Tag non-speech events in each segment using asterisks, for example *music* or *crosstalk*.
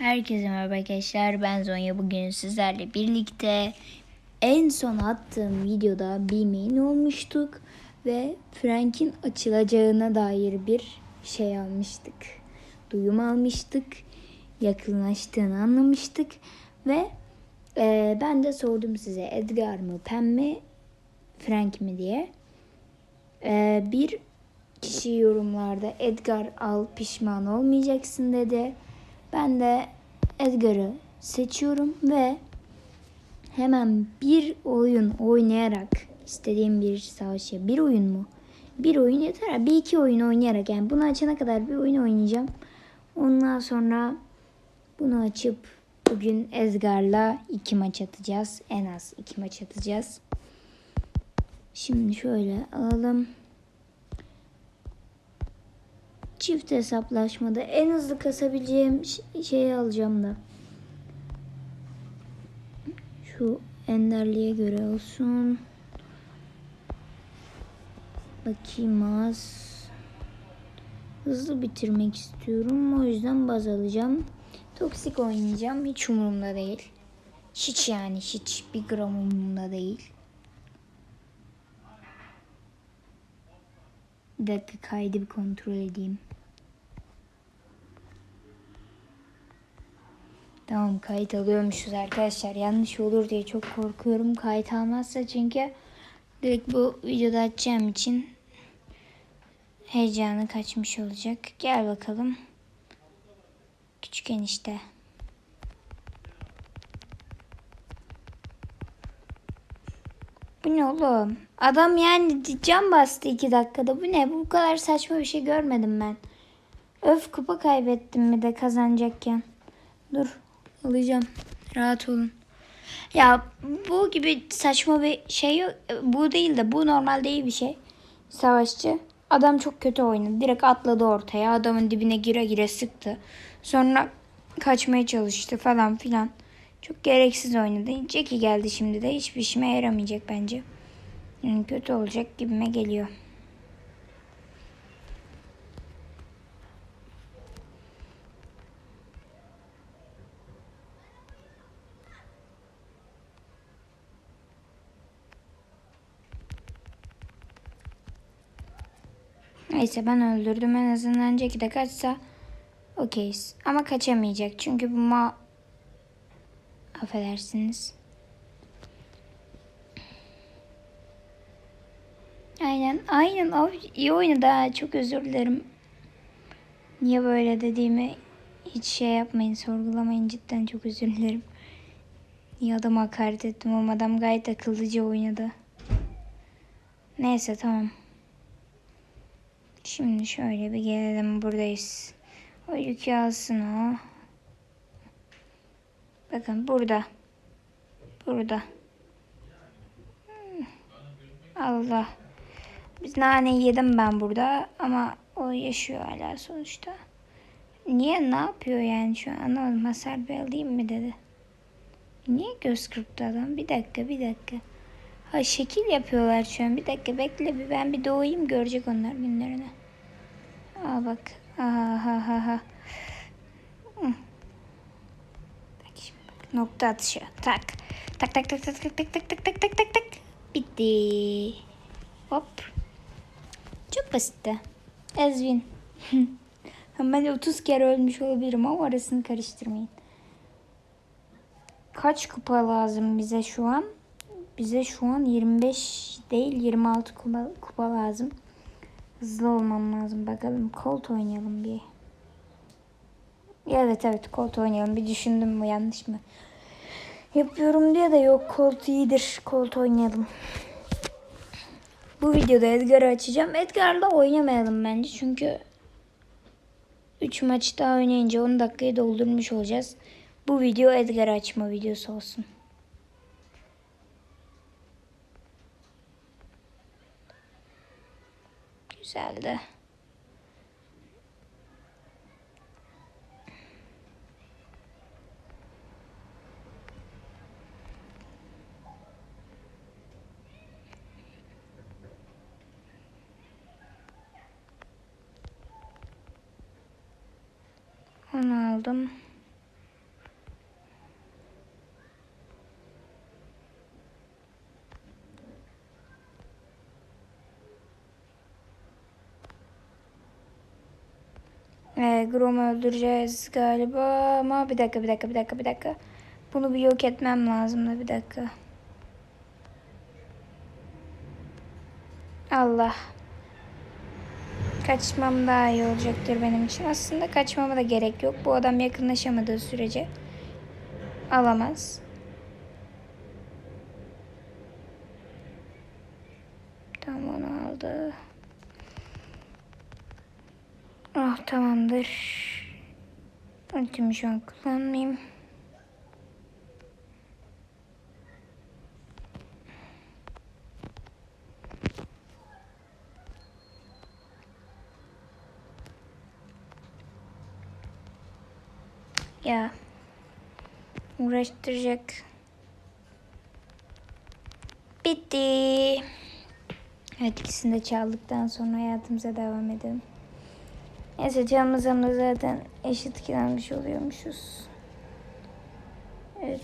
Herkese merhaba arkadaşlar. Ben Zonya. Bugün sizlerle birlikte en son attığım videoda bir main olmuştuk. Ve Frank'in açılacağına dair bir şey almıştık. Duyum almıştık. Yakınlaştığını anlamıştık. Ve e, ben de sordum size Edgar mı Pem mi Frank mi diye. E, bir kişi yorumlarda Edgar al pişman olmayacaksın dedi. Ben de Edgar'ı seçiyorum ve hemen bir oyun oynayarak istediğim bir savaşı bir oyun mu? Bir oyun yeter. Bir iki oyun oynayarak yani bunu açana kadar bir oyun oynayacağım. Ondan sonra bunu açıp bugün Edgar'la iki maç atacağız. En az iki maç atacağız. Şimdi şöyle alalım. Çift hesaplaşmada en hızlı kasabileceğim şeyi alacağım da. Şu enderliğe göre olsun. Bakayım az. Hızlı bitirmek istiyorum. O yüzden baz alacağım. Toksik oynayacağım. Hiç umurumda değil. Hiç yani hiç bir gram umurumda değil. Bir dakika kaydı bir kontrol edeyim. Tamam kayıt alıyormuşuz arkadaşlar. Yanlış olur diye çok korkuyorum. Kayıt almazsa çünkü direkt bu videoda açacağım için heyecanı kaçmış olacak. Gel bakalım. Küçük enişte. Bu ne oğlum? Adam yani cam bastı iki dakikada. Bu ne? Bu kadar saçma bir şey görmedim ben. Öf kupa kaybettim bir de kazanacakken. Dur alacağım. Rahat olun. Ya bu gibi saçma bir şey yok. Bu değil de bu normal değil bir şey. Savaşçı. Adam çok kötü oynadı. Direkt atladı ortaya. Adamın dibine gire gire sıktı. Sonra kaçmaya çalıştı falan filan. Çok gereksiz oynadı. Jackie geldi şimdi de. Hiçbir işime yaramayacak bence. Yani kötü olacak gibime geliyor. Neyse ben öldürdüm en azından Jackie de kaçsa okeyiz. Ama kaçamayacak çünkü bu ma... Affedersiniz. Aynen aynen o iyi oynadı ha. Çok özür dilerim. Niye böyle dediğimi hiç şey yapmayın sorgulamayın cidden çok özür dilerim. Niye adama hakaret ettim ama adam gayet akıllıca oynadı. Neyse tamam. Şimdi şöyle bir gelelim buradayız. O yükü alsın o. Bakın burada. Burada. Hmm. Allah. Biz nane yedim ben burada ama o yaşıyor hala sonuçta. Niye ne yapıyor yani şu an anlamadım. Hasar bir alayım mı dedi. Niye göz kırptı adam? Bir dakika bir dakika. Ha şekil yapıyorlar şu an. Bir dakika bekle bir ben bir doğayım görecek onlar günlerini. Aa bak. Aha ha ha. Bak şimdi bak. Nokta atışı. Tak tak tak tak tak tak tak tak tak tak tak tak. Bitti. Hop. Çok basitti. Ezvin. ben 30 kere ölmüş olabilirim ama arasını karıştırmayın. Kaç kupa lazım bize şu an? Bize şu an 25 değil 26 kupa, kupa lazım. Hızlı olmam lazım. Bakalım Colt oynayalım bir. Evet evet Colt oynayalım. Bir düşündüm mü yanlış mı? Yapıyorum diye de yok Colt iyidir. Colt oynayalım. Bu videoda Edgar'ı açacağım. Edgar'la oynamayalım bence. Çünkü 3 maç daha oynayınca 10 dakikayı doldurmuş olacağız. Bu video Edgar açma videosu olsun. Güzeldi. Onu aldım. Ee, Grom'u öldüreceğiz galiba ama bir dakika bir dakika bir dakika bir dakika. Bunu bir yok etmem lazım da bir dakika. Allah. Kaçmam daha iyi olacaktır benim için. Aslında kaçmama da gerek yok. Bu adam yakınlaşamadığı sürece alamaz. Tamam onu aldı. Ah tamamdır. Ultimi şu an kullanmayayım. Ya. Uğraştıracak. Bitti. Evet ikisini de çaldıktan sonra hayatımıza devam edelim. Neyse da zaten eşit kiralmış oluyormuşuz. Evet.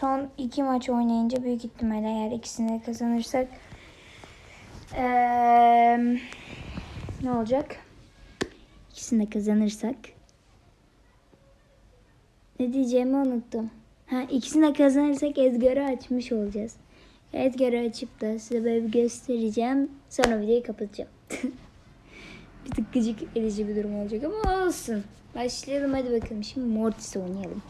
Son iki maç oynayınca büyük ihtimalle eğer ikisini de kazanırsak eee, ne olacak? İkisini de kazanırsak ne diyeceğimi unuttum. Ha ikisini de kazanırsak Edgar'ı açmış olacağız. Edgar'ı açıp da size böyle bir göstereceğim. Sonra videoyu kapatacağım. *laughs* bir tık gıcık edici bir durum olacak ama olsun. Başlayalım hadi bakalım. Şimdi Mortis oynayalım.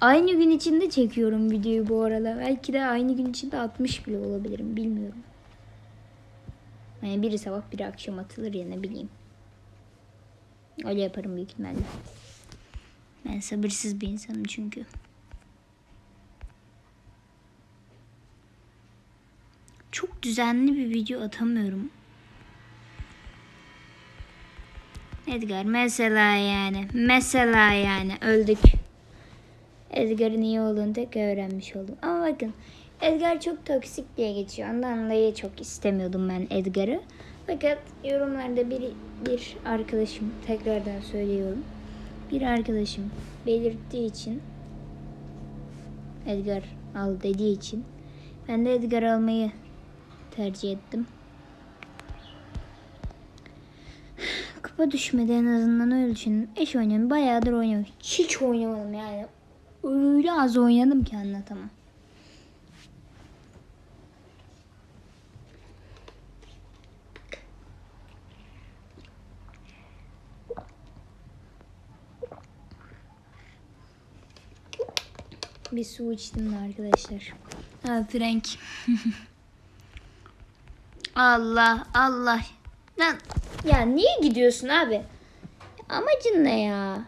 Aynı gün içinde çekiyorum videoyu bu arada. Belki de aynı gün içinde 60 bile olabilirim. Bilmiyorum. Yani biri sabah biri akşam atılır ya ne bileyim. Öyle yaparım büyük ihtimalle. Ben sabırsız bir insanım çünkü. Çok düzenli bir video atamıyorum. Edgar mesela yani. Mesela yani öldük. Edgar'ın iyi olduğunu tek öğrenmiş oldum. Ama bakın Edgar çok toksik diye geçiyor. Ondan dolayı çok istemiyordum ben Edgar'ı. Fakat yorumlarda bir, bir arkadaşım tekrardan söylüyorum. Bir arkadaşım belirttiği için Edgar al dediği için ben de Edgar almayı tercih ettim. Kupa düşmedi en azından öyle için. Eş oynuyorum. Bayağıdır oynuyorum. Hiç oynamadım yani. Öyle az oynadım ki anlatamam. Bir su içtim arkadaşlar. Ha Frank. *laughs* Allah Allah. Lan ya niye gidiyorsun abi? Amacın ne ya?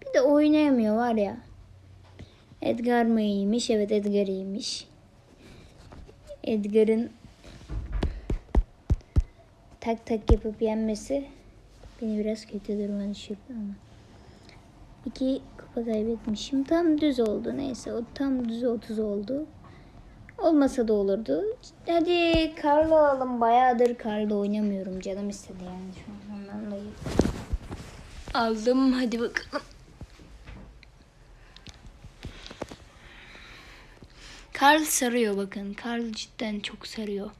Bir de oynayamıyor var ya. Edgar mı iyiymiş? Evet Edgar iyiymiş. Edgar'ın tak tak yapıp yenmesi beni biraz kötü duruma düşürdü ama. İki kupa kaybetmişim. Tam düz oldu. Neyse o tam düz 30 oldu. Olmasa da olurdu. Hadi Karlı alalım. Bayağıdır Karlı oynamıyorum. Canım istedi yani şu an ondan dolayı. Aldım. Hadi bakalım. Karl sarıyor bakın. Karl cidden çok sarıyor.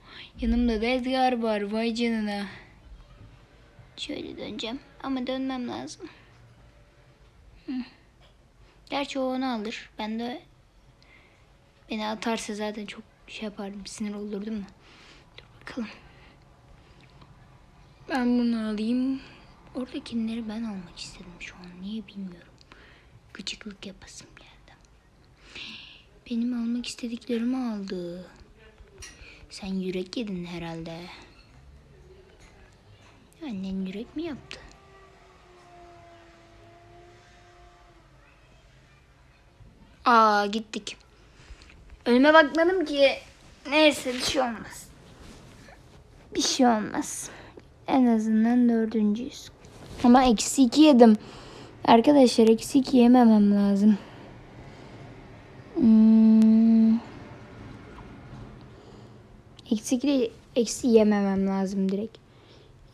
Yanımda da Edgar var. Vay canına. Şöyle döneceğim. Ama dönmem lazım. Hı. Gerçi o onu alır. Ben de beni atarsa zaten çok şey yapardım. Sinir olurdum da. Dur bakalım. Ben bunu alayım. Oradakileri ben almak istedim şu an. Niye bilmiyorum. Gıcıklık yapasım geldi. Benim almak istediklerimi aldı. Sen yürek yedin herhalde. Annen yürek mi yaptı? Aa gittik. Önüme bakmadım ki. Neyse bir şey olmaz. Bir şey olmaz. En azından dördüncüyüz. Ama eksi iki yedim. Arkadaşlar eksi iki yememem lazım. Hmm. Eksi iki eksi yememem lazım direkt.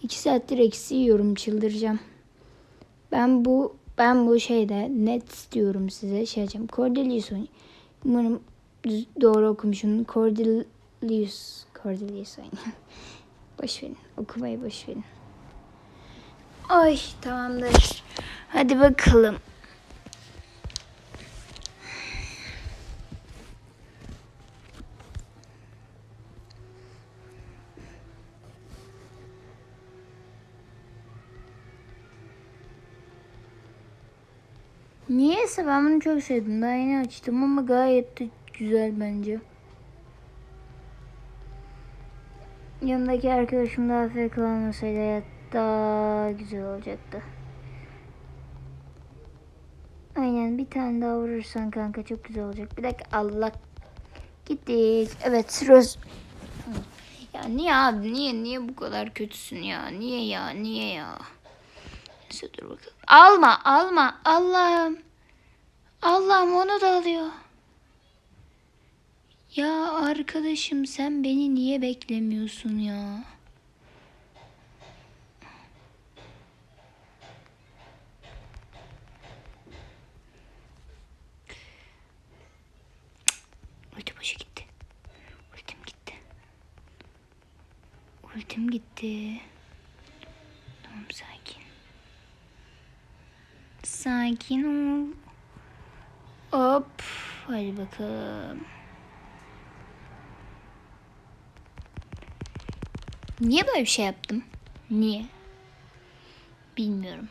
İki saattir eksi yiyorum çıldıracağım. Ben bu ben bu şeyde net diyorum size şey yapacağım. Cordelius Umarım düz- doğru okumuşum. Cordelius. Cordelius oynuyor. *laughs* boş verin. Okumayı boş verin. Ay tamamdır. Hadi bakalım. Niyeyse ben bunu çok sevdim. Daha yeni açtım ama gayet de güzel bence. Yanımdaki arkadaşım daha AFK olmasaydı daha güzel olacaktı. Aynen bir tane daha vurursan kanka çok güzel olacak. Bir dakika Allah gittik. Evet Roz. Ya niye abi niye niye bu kadar kötüsün ya? Niye ya niye ya? Neyse dur bakalım. Alma alma Allah'ım. Allah'ım onu da alıyor. Ya arkadaşım sen beni niye beklemiyorsun ya? Ulti boşa gitti. Gitti. Ultim gitti. Tamam sakin. Sakin ol. Hop. Hadi bakalım. Niye böyle bir şey yaptım? Niye? Bilmiyorum.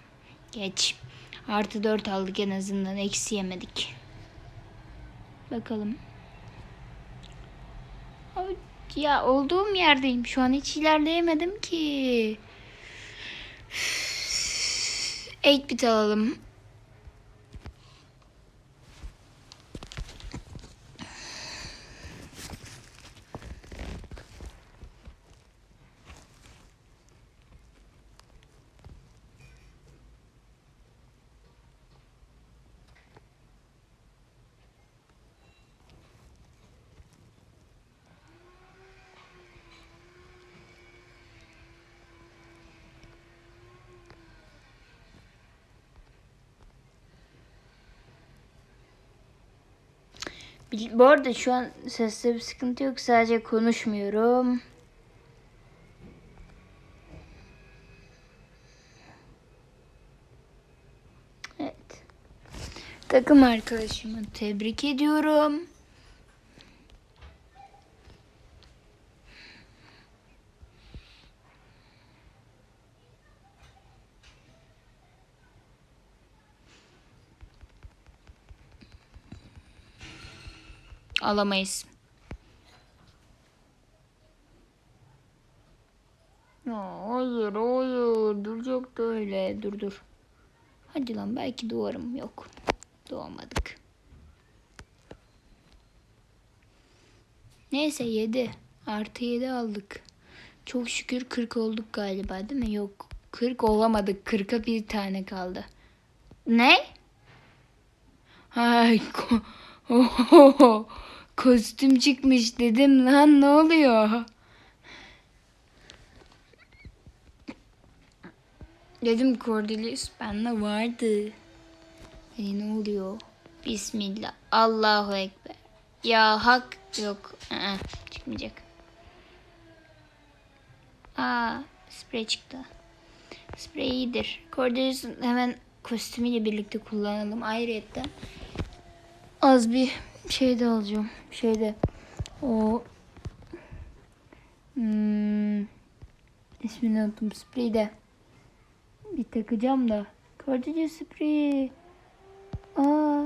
Geç. Artı 4 aldık en azından. Eksi yemedik. Bakalım. Ya olduğum yerdeyim. Şu an hiç ilerleyemedim ki. 8 bit alalım. Bu arada şu an seste bir sıkıntı yok. Sadece konuşmuyorum. Evet. Takım arkadaşımı tebrik ediyorum. Alamayız. Ya hayır hayır duracak da öyle dur dur. Hadi lan belki doğarım yok. Doğamadık. Neyse 7 artı 7 aldık. Çok şükür 40 olduk galiba değil mi? Yok 40 olamadık 40'a bir tane kaldı. Ne? Ay *laughs* kostüm çıkmış dedim lan ne oluyor? Dedim Cordelius bende vardı. Hani ne oluyor? Bismillah. Allahu Ekber. Ya hak yok. Aa, çıkmayacak. Aa, sprey çıktı. Sprey iyidir. Cordelius'un hemen kostümüyle birlikte kullanalım. Ayrıca az bir şey de alacağım. Şeyde o hmm, ismini unuttum. Spreyi de bir takacağım da. Kordice spreyi. Aa.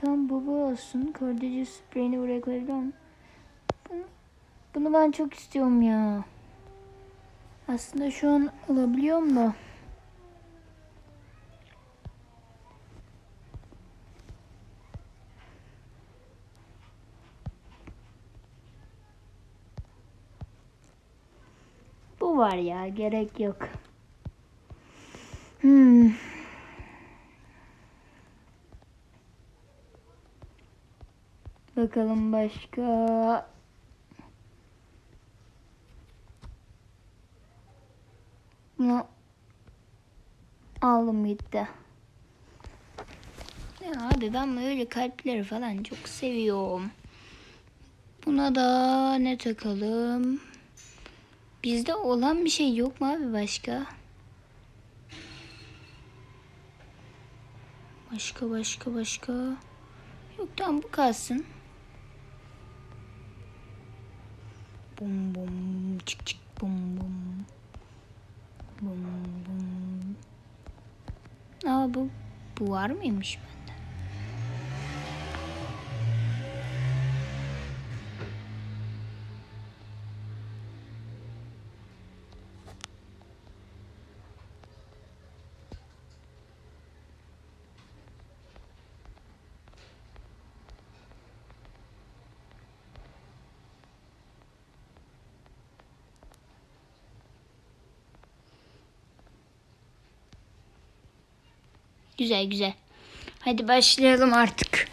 Tam baba olsun. Kordice spreyini buraya koyacağım. Bunu, bunu ben çok istiyorum ya. Aslında şu an alabiliyorum da. Var ya gerek yok. Hmm. Bakalım başka. Bunu aldım gitti. Ya hadi ben böyle kalpleri falan çok seviyorum. Buna da ne takalım? Bizde olan bir şey yok mu abi başka? Başka başka başka. Yok tamam bu kalsın. Bum bum çık çık bum bum. Bum bum. Aa bu bu var mıymış Güzel güzel. Hadi başlayalım artık.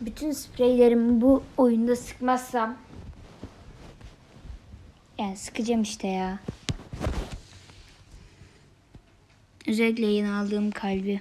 Bütün spreylerimi bu oyunda sıkmazsam yani sıkacağım işte ya. Özellikle yeni aldığım kalbi.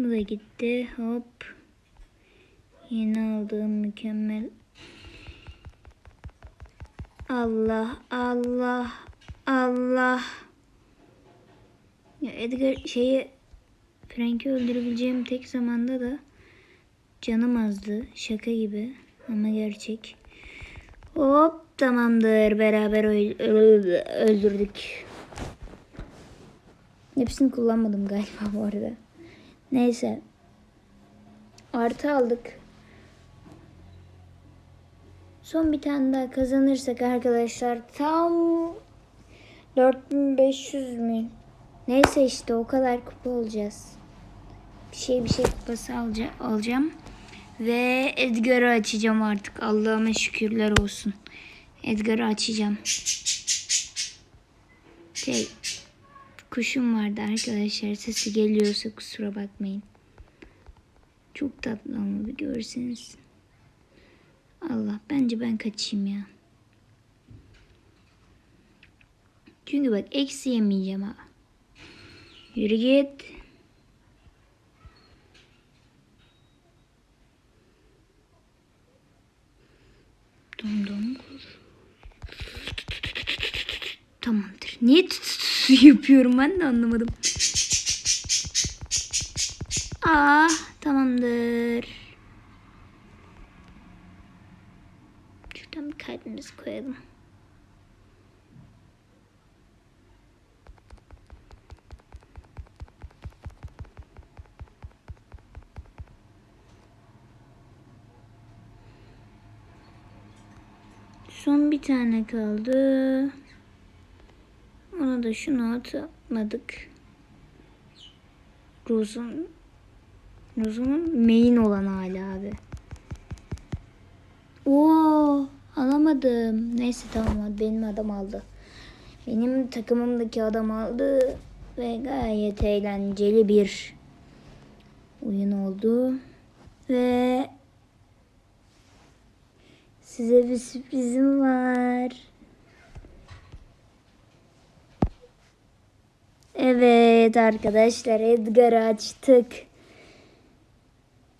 Bu da gitti. Hop. Yeni aldığım mükemmel. Allah Allah Allah. Ya Edgar şeyi Frank'i öldürebileceğim tek zamanda da canım azdı. Şaka gibi ama gerçek. Hop tamamdır. Beraber öl- öl- öldürdük. Hepsini kullanmadım galiba bu arada. Neyse. Artı aldık. Son bir tane daha kazanırsak arkadaşlar tam 4500 mü? Neyse işte o kadar kupa olacağız. Bir şey bir şey kupası alacağım. Ve Edgar'ı açacağım artık. Allah'ıma şükürler olsun. Edgar'ı açacağım. Şey, kuşum vardı arkadaşlar. Sesi geliyorsa kusura bakmayın. Çok tatlı ama bir görseniz. Allah bence ben kaçayım ya. Çünkü bak eksi yemeyeceğim ha. Yürü git. Dom dom. Tamamdır. Niye tut- tut- *laughs* yapıyorum ben de anlamadım. Aa tamamdır. Şuradan bir kalbimizi koyalım. Son bir tane kaldı. Ona da şunu atmadık. Rose'un Rose'un main olan hali abi. Oo, alamadım. Neyse tamam benim adam aldı. Benim takımımdaki adam aldı ve gayet eğlenceli bir oyun oldu. Ve size bir sürprizim var. Evet arkadaşlar Edgar'ı açtık.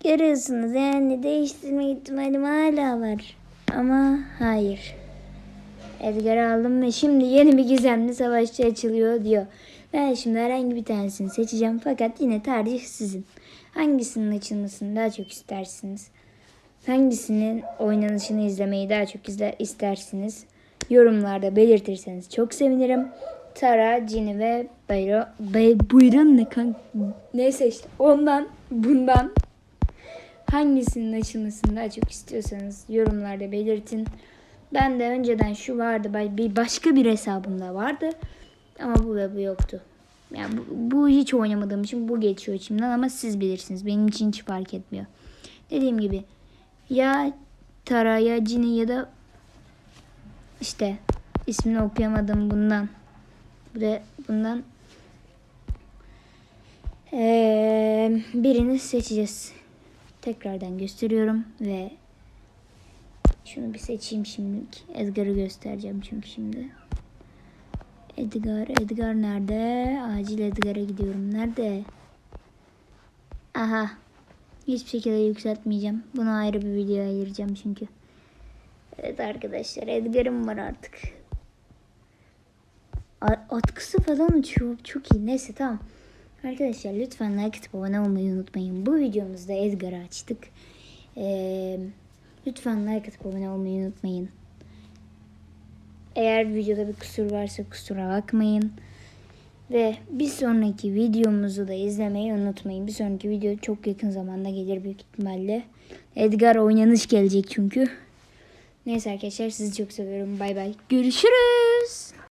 Görüyorsunuz yani değiştirme ihtimalim hala var. Ama hayır. Edgar'ı aldım ve şimdi yeni bir gizemli savaşçı açılıyor diyor. Ben şimdi herhangi bir tanesini seçeceğim fakat yine tercih sizin. Hangisinin açılmasını daha çok istersiniz? Hangisinin oynanışını izlemeyi daha çok izle istersiniz? Yorumlarda belirtirseniz çok sevinirim. Tara, Cini ve Bayro, Bay, Buyurun ne kan neyse işte ondan bundan hangisinin açılmasını daha çok istiyorsanız yorumlarda belirtin. Ben de önceden şu vardı bir başka bir hesabımda vardı ama bu ve bu yoktu. Yani bu, bu hiç oynamadığım için bu geçiyor içimden ama siz bilirsiniz. Benim için hiç fark etmiyor. Dediğim gibi ya Tara ya Cini ya da işte ismini okuyamadım bundan. Da bundan ee, birini seçeceğiz. Tekrardan gösteriyorum ve şunu bir seçeyim şimdilik. Edgar'ı göstereceğim çünkü şimdi. Edgar, Edgar nerede? Acil Edgar'a gidiyorum. Nerede? Aha. Hiçbir şekilde yükseltmeyeceğim. Buna ayrı bir video ayıracağım çünkü. Evet arkadaşlar Edgar'ım var artık. Atkısı falan uçuyor. Çok iyi. Neyse tamam. Arkadaşlar lütfen like atıp abone olmayı unutmayın. Bu videomuzda Edgar'ı açtık. Ee, lütfen like atıp abone olmayı unutmayın. Eğer videoda bir kusur varsa kusura bakmayın. Ve bir sonraki videomuzu da izlemeyi unutmayın. Bir sonraki video çok yakın zamanda gelir büyük ihtimalle. Edgar oynanış gelecek çünkü. Neyse arkadaşlar sizi çok seviyorum. Bay bay. Görüşürüz.